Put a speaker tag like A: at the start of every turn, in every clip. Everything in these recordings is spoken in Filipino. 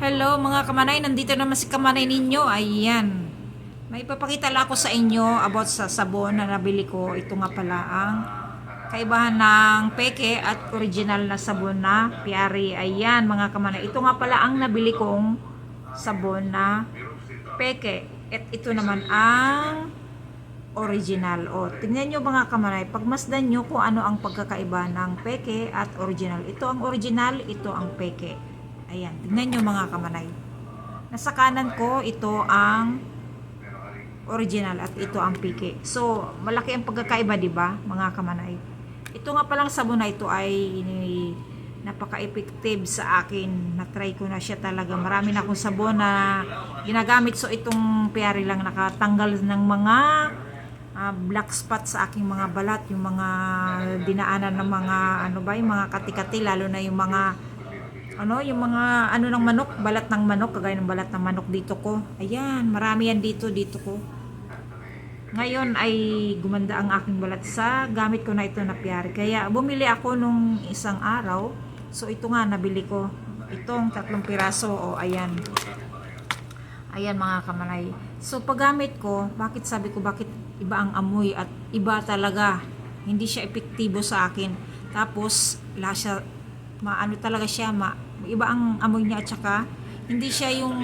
A: Hello mga kamanay, nandito naman si kamanay ninyo. Ayan. May papakita lang ako sa inyo about sa sabon na nabili ko. Ito nga pala ang kaibahan ng peke at original na sabon na Piari. Ayan mga kamanay. Ito nga pala ang nabili kong sabon na peke. At ito naman ang original. O, tingnan nyo mga kamanay, pagmasdan nyo kung ano ang pagkakaiba ng peke at original. Ito ang original, ito ang peke. Ayan, tingnan nyo mga kamanay. Nasa kanan ko, ito ang original at ito ang peke. So, malaki ang pagkakaiba, di ba, mga kamanay? Ito nga palang sabon na ito ay napaka-effective sa akin. Na-try ko na siya talaga. Marami na akong sabon na ginagamit. So, itong Piari lang nakatanggal ng mga ah, black spot sa aking mga balat. Yung mga dinaanan ng mga, ano ba, yung mga kati-kati, lalo na yung mga ano, yung mga ano ng manok, balat ng manok, kagaya ng balat ng manok dito ko. Ayan, marami yan dito, dito ko. Ngayon ay gumanda ang aking balat sa gamit ko na ito na piyari. Kaya bumili ako nung isang araw. So ito nga nabili ko. Itong tatlong piraso o ayan. Ayan mga kamalay. So paggamit ko, bakit sabi ko bakit iba ang amoy at iba talaga. Hindi siya epektibo sa akin. Tapos lasa maano talaga siya, ma, iba ang amoy niya at saka hindi siya yung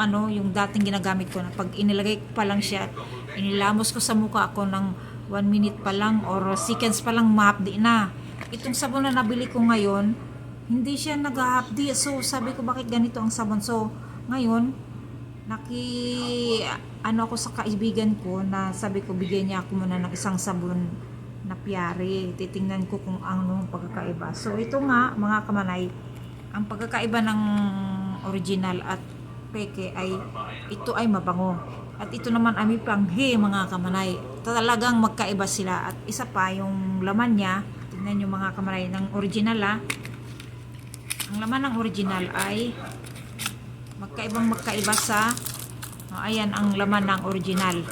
A: ano, yung dating ginagamit ko na pag inilagay pa lang siya, inilamos ko sa mukha ako ng 1 minute pa lang or seconds pa lang mahapdi na. Itong sabon na nabili ko ngayon, hindi siya naghahapdi. So sabi ko bakit ganito ang sabon? So ngayon, naki ano ako sa kaibigan ko na sabi ko bigyan niya ako muna ng isang sabon na piyari. Titingnan ko kung ano ang pagkakaiba. So ito nga mga kamanay, ang pagkakaiba ng original at peke ay ito ay mabango. At ito naman ay may panghi mga kamanay. Talagang magkaiba sila. At isa pa yung laman niya, tingnan nyo mga kamanay ng original ah. Ang laman ng original ay magkaibang magkaiba sa oh, ayan ang laman ng original.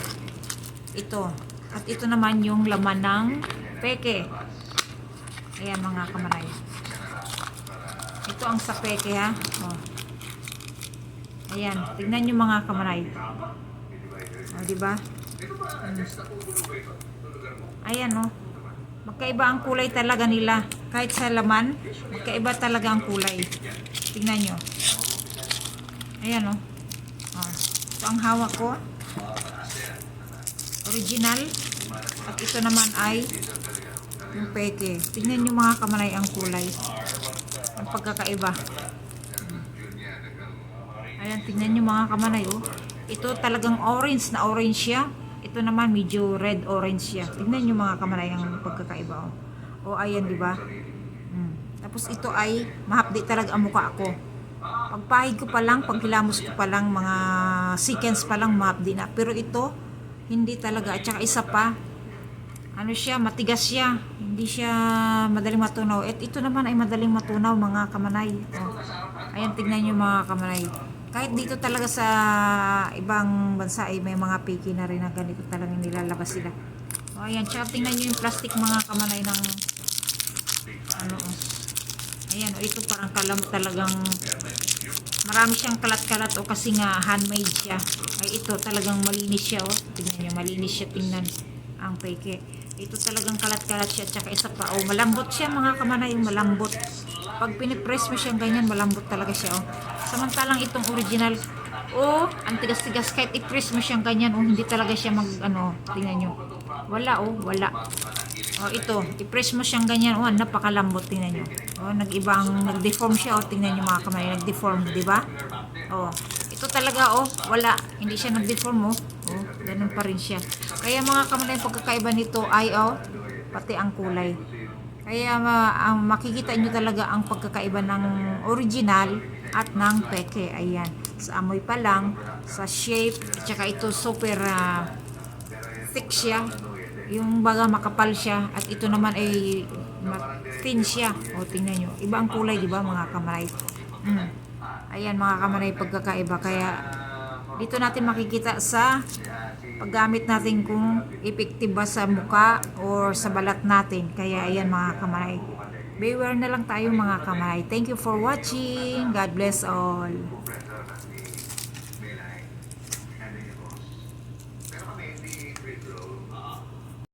A: Ito. At ito naman yung laman ng peke. Ayan mga kamanay. Ito ang sa peke ha. Oh. Ayan, tignan nyo mga kamanay. O, di ba? Hmm. Ayan oh. Magkaiba ang kulay talaga nila. Kahit sa laman, magkaiba talaga ang kulay. Tingnan nyo. Ayan oh. oh. Ito ang hawak ko. Original. At ito naman ay yung peke. Tingnan nyo mga kamanay ang kulay. Ang pagkakaiba. Ayan, tingnan nyo mga kamanay oh. Ito talagang orange na orange siya. Ito naman medyo red orange siya. Tingnan nyo mga kamanay ang pagkakaiba oh. O ayan di ba? Hmm. Tapos ito ay mahapdi talaga ang mukha ko. Pagpahid ko pa lang, paghilamos ko pa lang, mga seconds pa lang mahapdi na. Pero ito, hindi talaga. At saka isa pa, ano siya, matigas siya. Hindi siya madaling matunaw. At ito naman ay madaling matunaw, mga kamanay. Oh. Ayan, tignan nyo mga kamanay. Kahit dito talaga sa ibang bansa ay may mga piki na rin na ganito talagang nilalabas sila. O ayan, tsaka tingnan nyo yung plastic mga kamanay ng ano oh. Ayan, oh, ito parang kalam talagang marami siyang kalat-kalat o kasi nga handmade siya. Ay ito talagang malinis siya oh. Tingnan nyo, malinis siya tingnan ang peke. Ito talagang kalat-kalat siya tsaka isa pa oh, malambot siya mga kamanay, malambot. Pag pinipress mo siyang ganyan, malambot talaga siya oh. Samantalang itong original oh, ang tigas-tigas kahit i-press mo siyang ganyan oh, hindi talaga siya mag ano, tingnan nyo. Wala oh, wala. Oh, ito, i-press mo siyang ganyan. Oh, napakalambot, tingnan nyo. Oh, nag-iba ang, nag-deform siya. Oh, tingnan nyo mga kamay, nag-deform, di ba? Oh, ito talaga, oh, wala. Hindi siya nag-deform, oh. Ganun pa rin siya. Kaya mga kamay, ang pagkakaiba nito ay, oh, pati ang kulay. Kaya ma, ang makikita nyo talaga ang pagkakaiba ng original at ng peke. Ayan. Sa amoy pa lang, sa shape, at ito super ah, thick siya. Yung baga makapal siya at ito naman ay thin siya. O tingnan nyo. Iba ang kulay, di ba mga kamaray? Mm. Ayan mga kamaray pagkakaiba. Kaya dito natin makikita sa paggamit natin kung effective ba sa muka or sa balat natin. Kaya ayan mga kamaray. Beware na lang tayo mga kamay. Thank you for watching. God bless all.